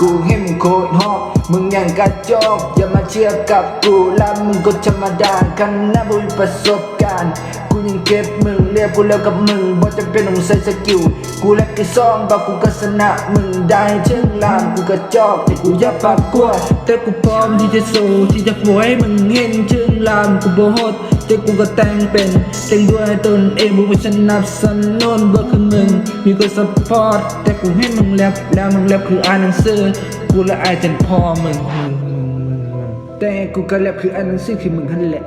กันลามกูมันโกดโหดมึงแลบสองบาทกูเห็นโคตรฮอกมึงยังกระจอกอย่ามาเทียบกับกูแลามมึงก็ธรรมดากันนะบุญประสบการณ์กูยังเก็บมึงเรียกกูแล้วกับมึงบ่จะเป็นต้องใส่สกิลกูแลบกี่ซองบ่กูก็ชนะมึงได้ถึงลามกูกระจอกแต่กูอย่าปากกลัวแต่กูพร้อมที่จะสู้ที่จะปล่อยให้มึงเห็นถึงลามกูบ่หดแต่กูก็แต่งเป็นแต่งด้วยตนเองมึงไม่สนับสนุนบ่คือมึงมีคนซัพพอร์ตแต่กูให้มึงแรปแล้วมึงแรปคืออ่านหนังสือกูละอายจนพอมึงแต่กูก็แลบคืออ่านหนังสือคือมึงนั่นแหละ